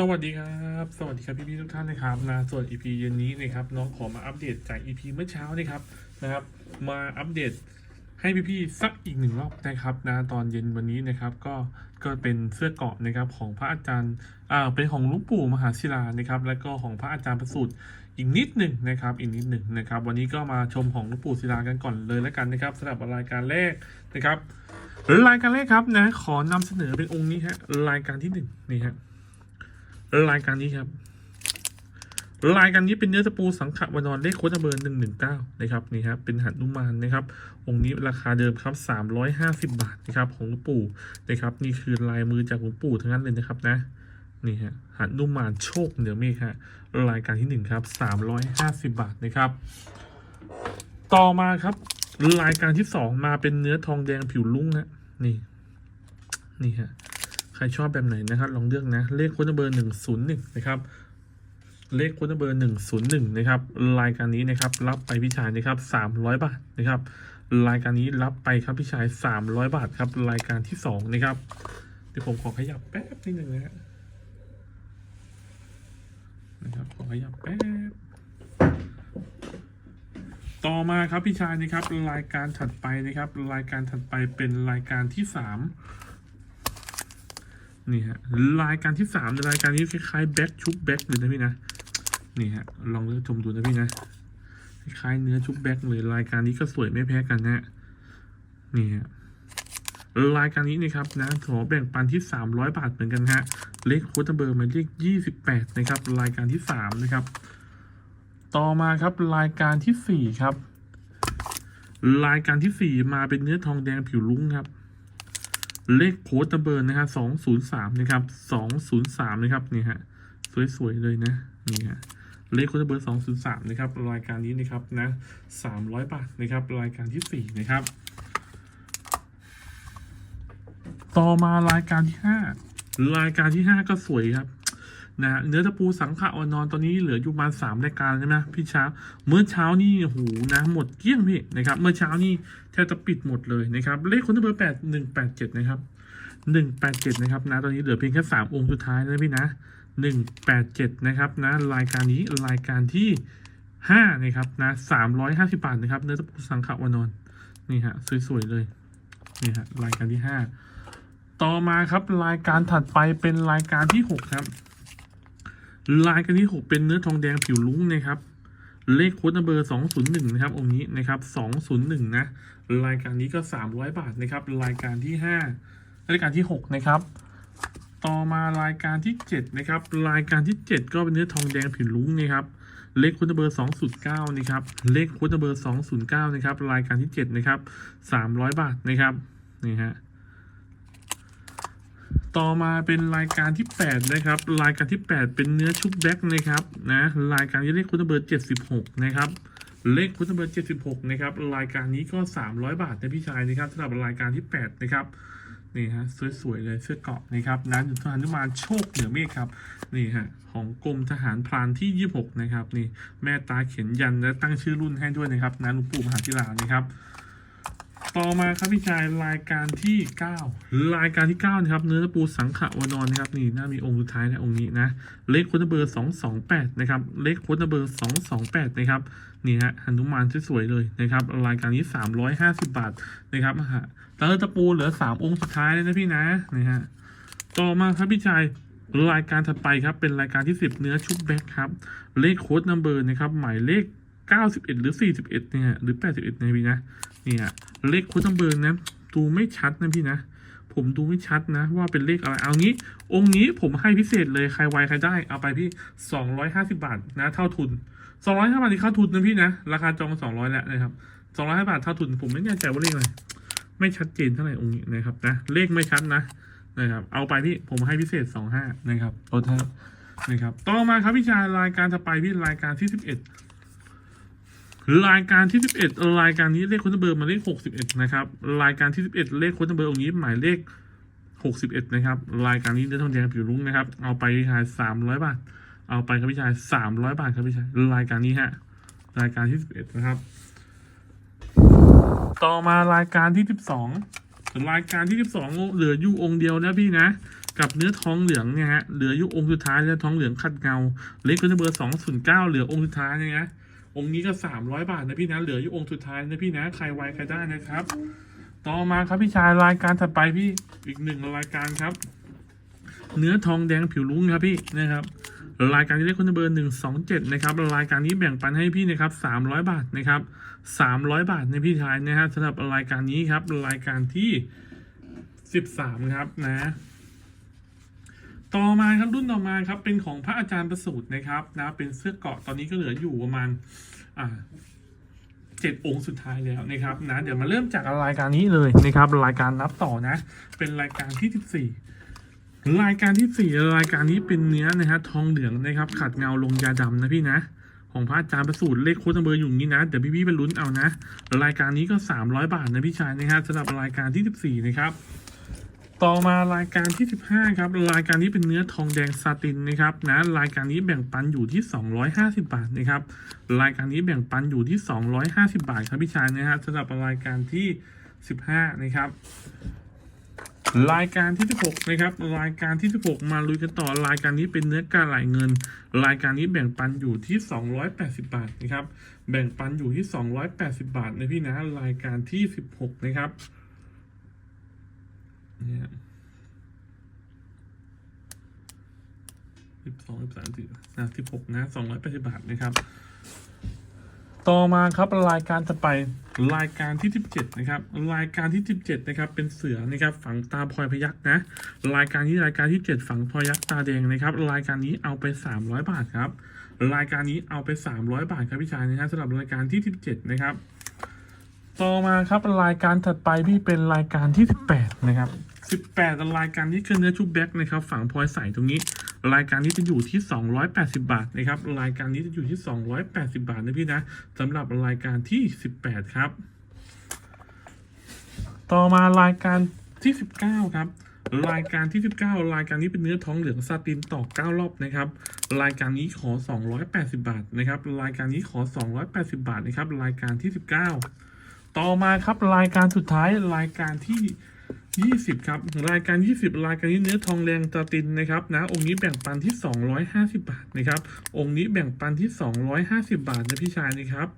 สวัสดีครับ สวัสดีครับพี่ๆทุกท่านนะครับนะส่วน EP เย็นนี้นะครับน้องขอมาอัปเดตจาก EP เมื่อเช้านะครับนะครับ มาอัปเดตให้พี่ๆสักอีกหนึ่งรอบนะครับนะตอนเย็นวันนี้นะครับ ก็ก็เป็นเสื้อเกาะนะครับของพระอาจารย์อ่าเป็นของหลุงปู่มหาศิลานะครับ แล้วก็ของพระอาจารย์ประสูตรอีกนิดหนึ่งนะครับอีกนิดหนึ่งนะครับ วันนี้ก็มาชมของหลุงปู่ศิลากันก่อนเลยแล้วกันนะครับสำหรับรายการแรกนะครับรายการแรกครับนะขอนำเสนอเป็นองค์นี้ฮะรายการที่หนึ่งนี่ฮะ รายการนี้ครับ รายการนี้เป็นเนื้อตะปูสังขวนอนเลขโค้ดเบอร์หนึ่งหนึ่งเก้านะครับนี่ครับเป็นหันุมานนะครับ องค์นี้ราคาเดิมครับสามร้อยห้าสิบาทนะครับของหลวงปู่นะครับ นี่คือลายมือจากหลวงปู่ทั้งนั้นเลยนะครับนะนี่ฮะหันุมานโชคเหนือเมฆฮะรายการที่หนึ่งครับสามร้อยห้าสิบาทนะครับ ต่อมาครับรายการที่สองมาเป็นเนื้อทองแดงผิวลุ้งฮะนี่ นี่ฮะ ใครชอบแบบไหนนะครับลองเลือกนะ เลขค้ดเบอร์หนึ่งศูนย์หนึ่งนะครับเลขค้ดเบอร์หนึ่งศูนย์หนึ่งนะครับรายการนี้นะครับรับไปพี่ชายนะครับสามร้อยบาทนะครับรายการนี้รับไปครับพี่ชายสามร้อยบาทครับรายการที่สองนะครับเดี๋ยวผมขอขยับแป๊บนิดนึงนะฮะนะครับขอขยับแป๊บต่อมาครับพี่ชายนะครับรายการถัดไปนะครับ รายการถัดไปเป็นรายการที่สาม นี่ฮะรายการที่สามรายการนี้คล้ายๆแบ็คชุบแบ็คเลยนะพี่นะนี่ฮะลองเลือกชมดูนะพี่นะคล้ายเนื้อชุบแบ็คเลยรายการนี้ก็สวยไม่แพ้กันนะฮะนี่ฮะรายการนี้นะครับนะขอแบ่งปันที่สามร้อยบาทเหมือนกันฮะเลขโค้ดเบอร์หมายเลขยี่สิบแปดนะครับ รายการที่สามนะครับ ต่อมาครับรายการที่สี่ครับ รายการที่สี่มาเป็นเนื้อทองแดงผิวลุ้งครับ เลขโค้ดตะเบิร์นนะฮะสองศูนย์สามนะครับสองศูนย์สามนะครับนี่ฮะสวยๆเลยนะนี่ฮะเลขโค้ดตะเบิร์นสองศูนย์สามนะครับรายการนี้นะครับนะสามร้อยบาทนะครับรายการที่สี่นะครับ ต่อมารายการที่ห้ารายการที่ห้าก็สวยครับ นะฮะเนื้อตะปูสังขะออนอนตอนนี้เหลืออยู่ประมาณสามรายการใช่ไหมพี่เช้าเมื่อเช้านี่โอ้โหนะหมดเกลี้ยงพี่นะครับ เมื่อเช้านี่แทบจะปิดหมดเลยนะครับ เลขคนที่เบอร์แปดหนึ่งแปดเจ็ดนะครับหนึ่งแปดเจ็ดนะครับนะตอนนี้เหลือเพียงแค่สามองค์สุดท้ายนะพี่นะหนึ่งแปดเจ็ดนะครับนะรายการนี้รายการที่ห้านะครับนะสามร้อยห้าสิบบาทนะครับ เนื้อตะปูสังขะวานอนนี่ฮะสวยๆเลยนี่ฮะรายการที่ห้าต่อมาครับรายการถัดไปเป็นรายการที่หกครับ รายการที่หกเป็นเนื้อทองแดงผิวลุ้งนะครับ เลขโค้ดเบอร์สองศูนย์หนึ่งนะครับองค์นี้นะครับสองศูนย์หนึ่งนะ รายการนี้ก็สามร้อยบาทนะครับ รายการที่ห้ารายการที่หกนะครับ ต่อมารายการที่เจ็ดนะครับ รายการที่เจ็ดก็เป็นเนื้อทองแดงผิวลุ้งนะครับ เลขโค้ดเบอร์สองศูนย์เก้านะครับ เลขโค้ดเบอร์สองศูนย์เก้านะครับ รายการที่เจ็ดนะครับสามร้อยบาทนะครับ นี่ฮะ ต่อมาเป็นรายการที่ 8 นะครับ รายการที่ 8 เป็นเนื้อชุบแบ็กนะครับนะรายการเลขคุณเบอร์ 76 นะครับเลขคุณเบอร์ 76 นะครับ รายการนี้ก็ 300 บาทนะพี่ชายนะครับสำหรับรายการที่ 8 นะครับนี่ฮะสวยๆเลยเสื้อเกาะนะครับนั้นทหารนุมานโชคเหนือเมฆครับนี่ฮะของกรมทหารพรานที่ 26 นะครับนี่แม่ตาเขียนยันและตั้งชื่อรุ่นให้ด้วยนะครับนะหลวงปู่มหาธิรานะครับ ต่อมาครับพี่ชายรายการที่ 9 รายการที่ 9 นะครับ เนื้อตะปูสังขวานอนนะครับนี่น่ามีองค์สุดท้ายนะองค์นี้นะเลขโค้ดเบอร์ 228 นะครับเลขโค้ดเบอร์ 228 นะครับนี่ฮะหนุมานสวยๆเลยนะครับ รายการนี้ 350 บาทนะครับฮะแล้วตะปูเหลือ 3 องค์สุดท้ายเลยนะพี่นะนี่ฮะต่อมาครับพี่ชายรายการถัดไปครับเป็นรายการที่ 10 เนื้อชุบแบ็คครับเลขโค้ดนัมเบอร์นะครับหมายเลข 91 หรือ 41 เนี่ย หรือ 81นะพี่นะ เนี่ยเลขโค้ดนัมเบอร์นะ ดูไม่ชัดนะพี่นะ ผมดูไม่ชัดนะ ว่าเป็นเลขอะไร เอางี้ องค์นี้ผมให้พิเศษเลย ใครไวใครได้ เอาไปพี่ 250 บาทนะ เท่าทุน 250 บาทที่เข้าทุนนะพี่นะ ราคาจอง 200 แล้วนะครับ 250 บาทเท่าทุน ผมไม่แน่ใจว่าเลขอะไร ไม่ชัดเจนเท่าไหร่องค์นี้นะครับนะ เลขไม่ชัดนะ นะครับ เอาไปพี่ ผมให้พิเศษ 25 นะครับโอเคนะครับ ต่อมาครับพี่ชายรายการถัดไปพี่รายการที่ 11 รายการที่ 11 รายการนี้เลขคนเบอร์มาเลข 61 นะครับ รายการที่ 11 เลขคนเบอร์องค์นี้หมายเลข 61 นะครับ รายการนี้เนื้อทองแดงผิวรุ้งนะครับ เอาไปพี่ชาย 300 บาท เอาไปครับพี่ชาย 300 บาทครับพี่ชาย รายการนี้ฮะ รายการที่ 11 นะครับ ต่อมารายการที่ 12 รายการที่ 12 เหลืออยู่องค์เดียวนะพี่นะกับเนื้อทองเหลืองเนี่ยฮะ เหลืออยู่องค์สุดท้ายแล้วทองเหลืองขัดเงา เล็กคุณเบอร์สองศูนย์เก้าเหลือองค์สุดท้ายเนี่ยนะ องค์นี้ก็สามร้อยบาทนะพี่นะ เหลืออยู่องค์สุดท้ายนะพี่นะ ใครไวใครได้นะครับ ต่อมาครับพี่ชายรายการถัดไปพี่อีกหนึ่งรายการครับ เนื้อทองแดงผิวลุ้งครับพี่นะครับรายการที่เลขคุณเบอร์หนึ่งสองเจ็ดนะครับรายการนี้แบ่งปันให้พี่นะครับสามร้อยบาทนะครับสามร้อยบาทในพี่ชายนะฮะสำหรับรายการนี้ครับรายการที่สิบสามครับนะ ต่อมาครับรุ่นต่อมาครับเป็นของพระอาจารย์ประสูตรนะครับนะเป็นเสื้อเกาะตอนนี้ก็เหลืออยู่ประมาณอ่าเจ็ดองค์สุดท้ายแล้วนะครับนะเดี๋ยวมาเริ่มจากรายการนี้เลยนะครับ รายการนับต่อนะ เป็นรายการที่สิบสี่รายการที่สี่รายการนี้เป็นเนื้อนะฮะทองเหลืองนะครับ ขัดเงาลงยาดำนะพี่นะของพระอาจารย์ประสูตรเลขโค้ดเบอร์อยู่นี้นะ เดี๋ยวพี่ๆไปลุ้นเอานะ รายการนี้ก็สามร้อยบาทนะพี่ชายนะฮะสำหรับรายการที่สิบสี่นะครับ ต่อมารายการที่ 15 ครับรายการนี้เป็นเนื้อทองแดงซาตินนะครับนะรายการนี้แบ่งปันอยู่ที่ 250 บาทนะครับรายการนี้แบ่งปันอยู่ที่ 250 บาทครับพี่ชายนะฮะสำหรับรายการที่ 15 นะครับรายการที่ 16 นะครับ รายการที่ 16 มาลุยกันต่อรายการนี้เป็นเนื้อกาไหลเงิน รายการนี้แบ่งปันอยู่ที่ 280 บาทนะครับแบ่งปันอยู่ที่ 280 บาทนะพี่นะรายการที่ 16 นะครับ เนี่ยสิบสองสิบสามสิบนะสิบหกนะสองร้อยแปดสิบาทนะครับ ต่อมาครับรายการต่อไปรายการที่สิบเจ็ดนะครับ รายการที่สิบเจ็ดนะครับ เป็นเสือนะครับ ฝังตาพลอยพยักนะ รายการนี้รายการที่เจ็ดฝังพลอยยักษ์ตาแดงนะครับ รายการนี้เอาไปสามร้อยบาทครับ รายการนี้เอาไปสามร้อยบาทครับพี่ชายนะครับสำหรับรายการที่สิบเจ็ดนะครับ ต่อมาครับรายการถัดไปพี่เป็นรายการที่ 18 นะครับ 18รายการนี้คือเนื้อชุบแบ็กนะครับ ฝั่งพลอยใส่ตรงนี้ รายการนี้จะอยู่ที่ 280 บาทนะครับ รายการนี้จะอยู่ที่ 280 บาทนะพี่นะสำหรับรายการที่ 18 ครับ ต่อมารายการที่ 19 ครับรายการที่ 19 รายการนี้เป็นเนื้อท้องเหลืองซาตินต่อ 9 รอบนะครับ รายการนี้ขอ 280 บาทนะครับ รายการนี้ขอ 280 บาทนะครับ รายการที่ 19 ต่อมาครับรายการสุดท้ายรายการที่ 20 ครับ รายการ 20 รายการนี้เนื้อทองแดงตาตินนะครับนะองค์นี้แบ่งปันที่ 250 บาทนะครับองค์นี้แบ่งปันที่ 250 บาทนะพี่ชายนะครับ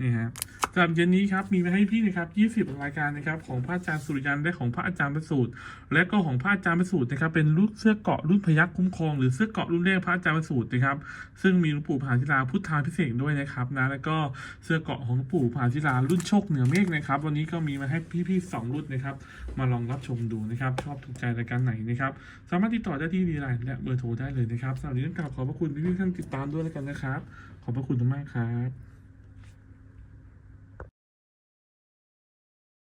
นี่ฮะสำหรับเย็นนี้ครับมีมาให้พี่นะครับ 20 รายการนะครับของพระอาจารย์สุริยันและของพระอาจารย์ประสูตรและก็ของพระอาจารย์ประสูตรนะครับเป็นรุ่นเสื้อเกาะรุ่นพยัคฆ์คุ้มครองหรือเสื้อเกาะรุ่นแรกพระอาจารย์ประสูตรนะครับซึ่งมีหลวงปู่ผาธิลาพุทธาพิเศษด้วยนะครับนะแล้วก็เสื้อเกาะของหลวงปู่ผาธิลารุ่นโชคเหนือเมฆนะครับ วันนี้ก็มีมาให้พี่ๆสองรุ่นนะครับมาลองรับชมดูนะครับชอบถูกใจรายการไหนนะครับสามารถติดต่อได้ที่ดีไลน์และเบอร์โทรได้เลยนะครับสำหรับวันนี้ต้องกราบขอบพระคุณพี่ๆท่านติดตามด้วยแล้วกันนะครับ ขอบพระคุณมากครับ